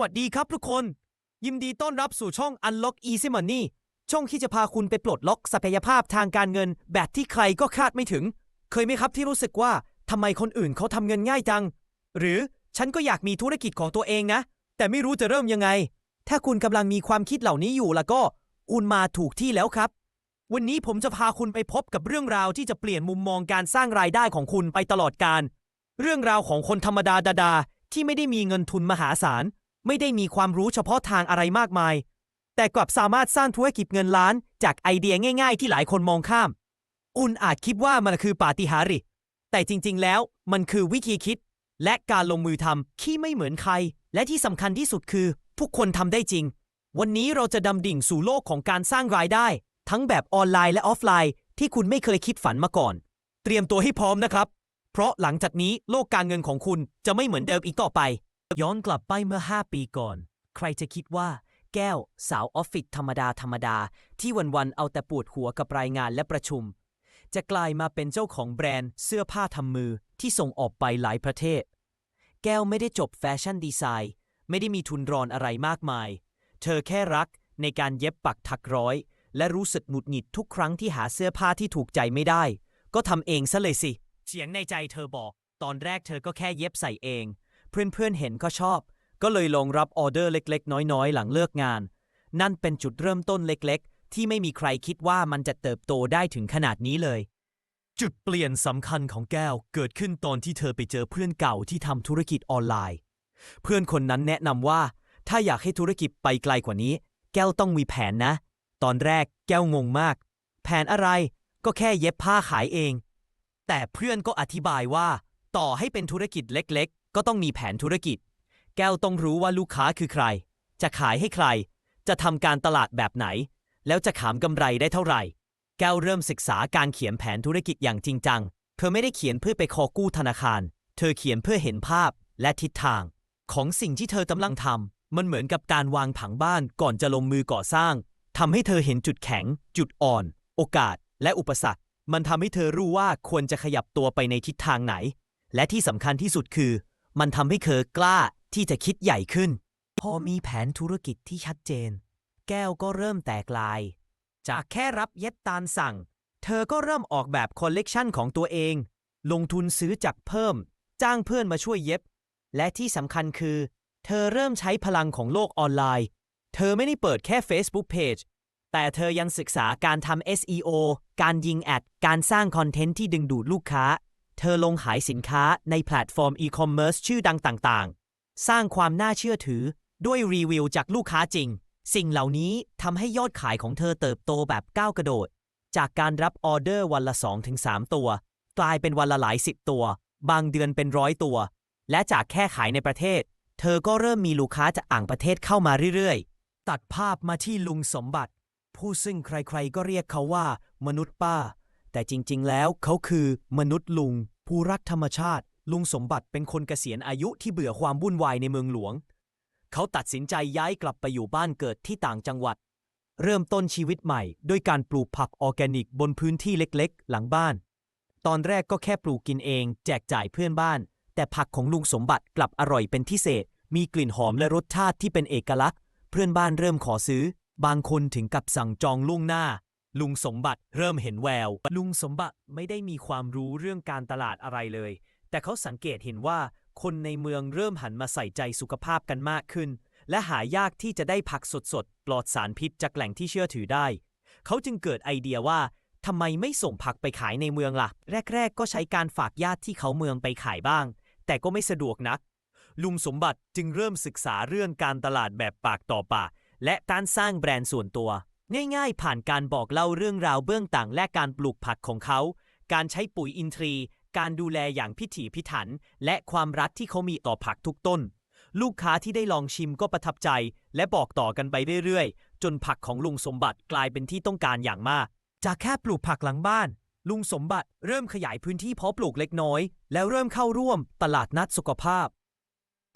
วัสดีครับทุกคน ยินดีต้อนรับสู่ช่อง Unlock Easy Money ช่องที่จะพาคุณไปปลดล็อกศักยภาพทางการเงิน แบบที่ใครก็คาดไม่ถึง เคยไหมครับที่รู้สึกว่าทำไมคนอื่นเขาทำเงินง่ายจัง หรือฉันก็อยากมีธุรกิจของตัวเองนะ แต่ไม่รู้จะเริ่มยังไง ถ้าคุณกำลังมีความคิดเหล่านี้อยู่แล้วก็คุณมาถูกที่แล้วครับ วันนี้ผมจะพาคุณไปพบกับเรื่องราวที่จะเปลี่ยนมุมมองการสร้างรายได้ของคุณไปตลอดการเรื่องราวของคนธรรมดาดาๆที่ไม่ได้มีเงินทุนมหาศาล ไม่ได้มีความรู้เฉพาะทางอะไรมากมาย แต่กลับสามารถสร้างธุรกิจเงินล้านจากไอเดียง่าย ๆ ที่หลายคนมองข้ามคุณอาจคิดว่ามันคือปาฏิหาริย์แต่จริง ๆ แล้วมันคือวิธีคิด และการลงมือทำที่ไม่เหมือนใคร และที่สำคัญที่สุดคือทุกคนทำได้จริง วันนี้เราจะดำดิ่งสู่โลกของการสร้างรายได้ ทั้งแบบออนไลน์และออฟไลน์ ที่คุณไม่เคยคิดฝันมาก่อน เตรียมตัวให้พร้อมนะครับ เพราะหลังจากนี้โลกการเงินของคุณจะไม่เหมือนเดิมอีกต่อไป ย้อนกลับไปเมื่อ 5 ปีก่อน ใครจะคิดว่า แก้วสาวออฟฟิศธรรมดาธรรมดา ที่วันๆเอาแต่ปวดหัวกับรายงานและประชุม จะกลายมาเป็นเจ้าของแบรนด์เสื้อผ้าทำมือที่ส่งออกไปหลายประเทศ แก้วไม่ได้จบแฟชั่นดีไซน์ ไม่ได้มีทุนรอนอะไรมากมาย เธอแค่รักในการเย็บปักถักร้อย และรู้สึกหงุดหงิดทุกครั้งที่หาเสื้อผ้าที่ถูกใจไม่ได้ ก็ทำเองซะเลยสิเสียงในใจเธอบอก ตอนแรกเธอก็แค่เย็บใส่เอง เพื่อนๆเห็นก็ชอบ ก็เลยลงรับออเดอร์เล็ก ๆ น้อยๆ หลังเลิกงาน นั่นเป็นจุดเริ่มต้นเล็กๆ ที่ไม่มีใครคิดว่ามันจะเติบโตได้ถึงขนาดนี้เลย จุดเปลี่ยนสำคัญของแก้วเกิดขึ้นตอนที่เธอไปเจอเพื่อนเก่าที่ทำธุรกิจออนไลน์ เพื่อนคนนั้นแนะนำว่า ถ้าอยากให้ธุรกิจไปไกลกว่านี้ แก้วต้องมีแผนนะ ตอนแรกแก้วงงมาก แผนอะไรก็แค่เย็บผ้าขายเอง แต่เพื่อนก็อธิบายว่า ต่อให้เป็นธุรกิจเล็กๆ ก็ต้องมีแผนธุรกิจ แก้วต้องรู้ว่าลูกค้าคือใคร จะขายให้ใคร จะทำการตลาดแบบไหน แล้วจะขามกำไรได้เท่าไหร่ แก้วเริ่มศึกษาการเขียนแผนธุรกิจอย่างจริงจัง เธอไม่ได้เขียนเพื่อไปขอกู้ธนาคาร เธอเขียนเพื่อเห็นภาพและทิศทาง ของสิ่งที่เธอกำลังทำมันเหมือนกับการวางผังบ้านก่อนจะลงมือก่อสร้างทำให้เธอเห็นจุดแข็ง จุดอ่อน โอกาส และอุปสรรค มันทำให้เธอรู้ว่าควรจะขยับตัวไปในทิศทางไหน และที่สำคัญที่สุดคือ มันทำให้เธอกล้าที่จะคิดใหญ่ขึ้น พอมีแผนธุรกิจที่ชัดเจน แก้วก็เริ่มแตกลาย จากแค่รับเย็บตามสั่ง เธอก็เริ่มออกแบบคอลเลกชันของตัวเอง ลงทุนซื้อจักรเพิ่ม จ้างเพื่อนมาช่วยเย็บ และที่สำคัญคือ เธอเริ่มใช้พลังของโลกออนไลน์ เธอไม่ได้เปิดแค่ Facebook Page แต่เธอยังศึกษาการทำ SEO การยิงแอด การสร้างคอนเทนต์ที่ดึงดูดลูกค้า เธอลงขายสินค้าในแพลตฟอร์มอีคอมเมิร์ซชื่อดังต่างๆ สร้างความน่าเชื่อถือด้วยรีวิวจากลูกค้าจริง สิ่งเหล่านี้ทำให้ยอดขายของเธอเติบโตแบบก้าวกระโดด จากการรับออเดอร์วันละ 2-3 ตัว กลายเป็นวันละหลายสิบตัว บางเดือนเป็นร้อยตัว และจากแค่ขายในประเทศ เธอก็เริ่มมีลูกค้าจากอ่างประเทศเข้ามาเรื่อยๆ ตัดภาพมาที่ลุงสมบัติ ผู้ซึ่งใครๆก็เรียกเขาว่า มนุษย์ป้า แต่จริงๆ แล้วเขาคือมนุษย์ลุง ผู้รักธรรมชาติ ลุงสมบัติเป็นคนเกษียณอายุที่เบื่อความวุ่นวายในเมืองหลวง เขาตัดสินใจย้ายกลับไปอยู่บ้านเกิดที่ต่างจังหวัด เริ่มต้นชีวิตใหม่ด้วยการปลูกผักออร์แกนิกบนพื้นที่เล็กๆ หลังบ้าน ตอนแรกก็แค่ปลูกกินเอง แจกจ่ายเพื่อนบ้าน แต่ผักของลุงสมบัติกลับอร่อยเป็นพิเศษ มีกลิ่นหอมและรสชาติที่เป็นเอกลักษณ์ เพื่อนบ้านเริ่มขอซื้อ บางคนถึงกับสั่งจองล่วงหน้า ลุงสมบัติเริ่มเห็นแวว ลุงสมบัติไม่ได้มีความรู้เรื่องการตลาดอะไรเลย แต่เขาสังเกตเห็นว่าคนในเมืองเริ่มหันมาใส่ใจสุขภาพกันมากขึ้น และหายากที่จะได้ผักสดๆ ปลอดสารพิษจากแหล่งที่เชื่อถือได้ เขาจึงเกิดไอเดียว่าทำไมไม่ส่งผักไปขายในเมืองล่ะ แรก ๆ ก็ใช้การฝากญาติที่เขาเมืองไปขายบ้าง แต่ก็ไม่สะดวกนัก ลุงสมบัติจึงเริ่มศึกษาเรื่องการตลาดแบบปากต่อปากและการสร้างแบรนด์ส่วนตัว ง่ายๆ ผ่านการบอกเล่าเรื่องราวเบื้องต่างและการปลูกผักของเขา การใช้ปุ๋ยอินทรีย์ การดูแลอย่างพิถีพิถัน และความรักที่เขามีต่อผักทุกต้น ลูกค้าที่ได้ลองชิมก็ประทับใจ และบอกต่อกันไปเรื่อยๆ จนผักของลุงสมบัติกลายเป็นที่ต้องการอย่างมาก จากแค่ปลูกผักหลังบ้าน ลุงสมบัติเริ่มขยายพื้นที่เพาะปลูกเล็กน้อย แล้วเริ่มเข้าร่วมตลาดนัดสุขภาพ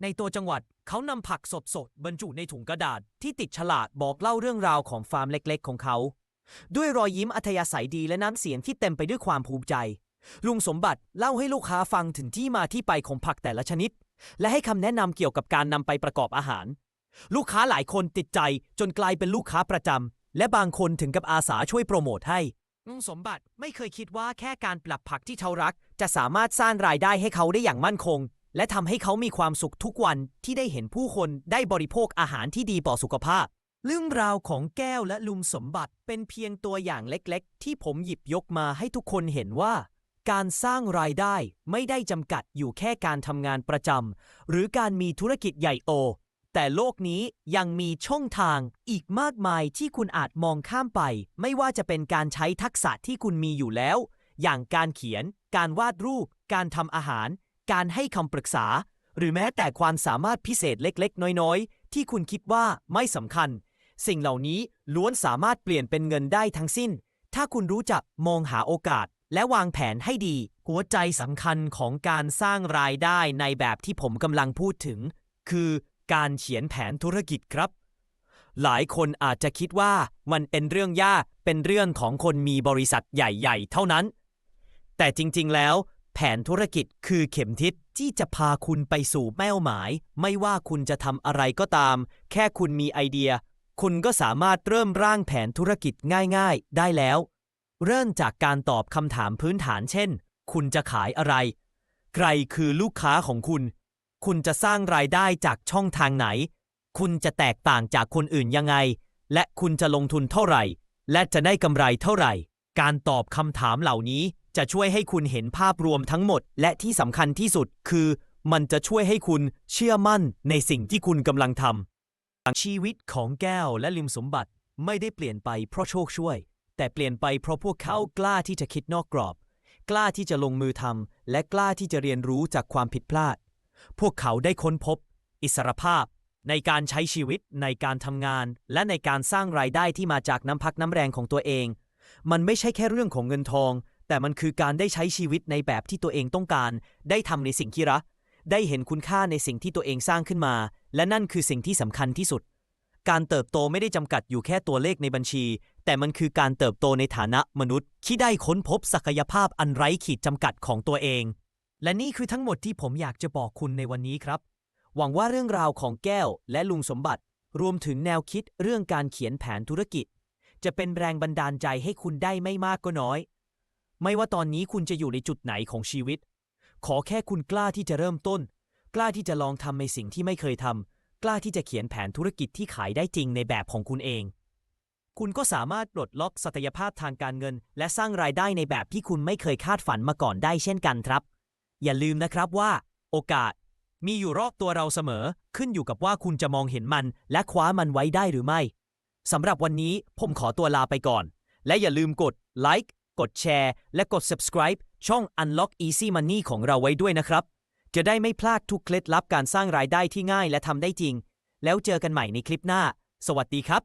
ในตัวจังหวัดเขานำผักสดๆบรรจุในถุงกระดาษที่ติดฉลากบอกเล่าเรื่องราวของฟาร์มเล็กๆ ของเขา ด้วยรอยยิ้มอัธยาศัยดีและน้ำเสียงที่เต็มไปด้วยความภูมิใจ ลุงสมบัติเล่าให้ลูกค้าฟังถึงที่มาที่ไปของผักแต่ละชนิด และให้คำแนะนำเกี่ยวกับการนำไปประกอบอาหาร ลูกค้าหลายคนติดใจจนกลายเป็นลูกค้าประจำและบางคนถึงกับอาสาช่วยโปรโมทให้ลุงสมบัติไม่เคยคิดว่าแค่การปรับผักที่เขารัก จะสามารถสร้างรายได้ให้เขาได้อย่างมั่นคง และทำให้เขามีความสุขทุกวันที่ได้เห็นผู้คนได้บริโภคอาหารที่ดีต่อสุขภาพ เรื่องราวของแก้วและลุงสมบัติเป็นเพียงตัวอย่างเล็กๆ ที่ผมหยิบยกมาให้ทุกคนเห็นว่า การสร้างรายได้ไม่ได้จำกัดอยู่แค่การทำงานประจำหรือการมีธุรกิจใหญ่โต แต่โลกนี้ยังมีช่องทางอีกมากมายที่คุณอาจมองข้ามไป ไม่ว่าจะเป็นการใช้ทักษะที่คุณมีอยู่แล้ว อย่างการเขียน การวาดรูป การทำอาหาร การให้คำปรึกษา หรือแม้แต่ความสามารถพิเศษเล็กๆ น้อยๆ ที่คุณคิดว่าไม่สำคัญ สิ่งเหล่านี้ล้วนสามารถเปลี่ยนเป็นเงินได้ทั้งสิ้น ถ้าคุณรู้จักมองหาโอกาส และวางแผนให้ดี หัวใจสำคัญของการสร้างรายได้ในแบบที่ผมกำลังพูดถึง คือการเขียนแผนธุรกิจครับ หลายคนอาจจะคิดว่ามันเป็นเรื่องยากเป็นเรื่องของคนมีบริษัทใหญ่ ๆ เท่านั้น แต่จริงๆแล้ว แผนธุรกิจคือเข็มทิศที่จะพาคุณไปสู่เป้าหมาย ไม่ว่าคุณจะทำอะไรก็ตาม แค่คุณมีไอเดีย คุณก็สามารถเริ่มร่างแผนธุรกิจง่าย ๆ ได้แล้ว เริ่มจากการตอบคำถามพื้นฐานเช่น คุณจะขายอะไร ใครคือลูกค้าของคุณ คุณจะสร้างรายได้จากช่องทางไหน คุณจะแตกต่างจากคนอื่นยังไง และคุณจะลงทุนเท่าไหร่ และจะได้กำไรเท่าไหร่ การตอบคำถามเหล่านี้ จะช่วยให้คุณเห็นภาพรวมทั้งหมด และที่สำคัญที่สุดคือ มันจะช่วยให้คุณเชื่อมั่นในสิ่งที่คุณกำลังทำชีวิตของแก้วและลิมสมบัติไม่ได้เปลี่ยนไปเพราะโชคช่วย แต่เปลี่ยนไปเพราะพวกเขากล้าที่จะคิดนอกกรอบ กล้าที่จะลงมือทำและกล้าที่จะเรียนรู้จากความผิดพลาด พวกเขาได้ค้นพบ อิสรภาพ ในการใช้ชีวิตในการทำงาน และในการสร้างรายได้ที่มาจากน้ำพักน้ำแรงของตัวเอง มันไม่ใช่แค่เรื่องของเงินทอง แต่มันคือการได้ใช้ชีวิตในแบบที่ตัวเองต้องการ ได้ทำในสิ่งที่รัก ได้เห็นคุณค่าในสิ่งที่ตัวเองสร้างขึ้นมา และนั่นคือสิ่งที่สำคัญที่สุด การเติบโตไม่ได้จำกัดอยู่แค่ตัวเลขในบัญชี แต่มันคือการเติบโตในฐานะมนุษย์ ที่ได้ค้นพบศักยภาพอันไร้ขีดจำกัดของตัวเอง และนี่คือทั้งหมดที่ผมอยากจะบอกคุณในวันนี้ครับ หวังว่าเรื่องราวของแก้วและลุงสมบัติ รวมถึงแนวคิดเรื่องการเขียนแผนธุรกิจ จะเป็นแรงบันดาลใจให้คุณได้ไม่มากก็น้อย ไม่ว่าตอนนี้คุณจะอยู่ในจุดไหนของชีวิต ขอแค่คุณกล้าที่จะเริ่มต้น กล้าที่จะลองทำในสิ่งที่ไม่เคยทำกล้าที่จะเขียนแผนธุรกิจที่ขายได้จริงในแบบของคุณเอง คุณก็สามารถปลดล็อกศักยภาพทางการเงิน และสร้างรายได้ในแบบที่คุณไม่เคยคาดฝันมาก่อนได้เช่นกันครับ อย่าลืมนะครับว่า โอกาส มีอยู่รอบตัวเราเสมอ ขึ้นอยู่กับว่าคุณจะมองเห็นมัน และคว้ามันไว้ได้หรือไม่สำหรับวันนี้ผมขอตัวลาไปก่อน และอย่าลืมกดไลค์ กดแชร์ และกด subscribe ช่อง Unlock Easy Money ของเราไว้ด้วยนะครับ จะได้ไม่พลาดทุกเคล็ดลับการสร้างรายได้ที่ง่ายและทำได้จริง แล้วเจอกันใหม่ในคลิปหน้า สวัสดีครับ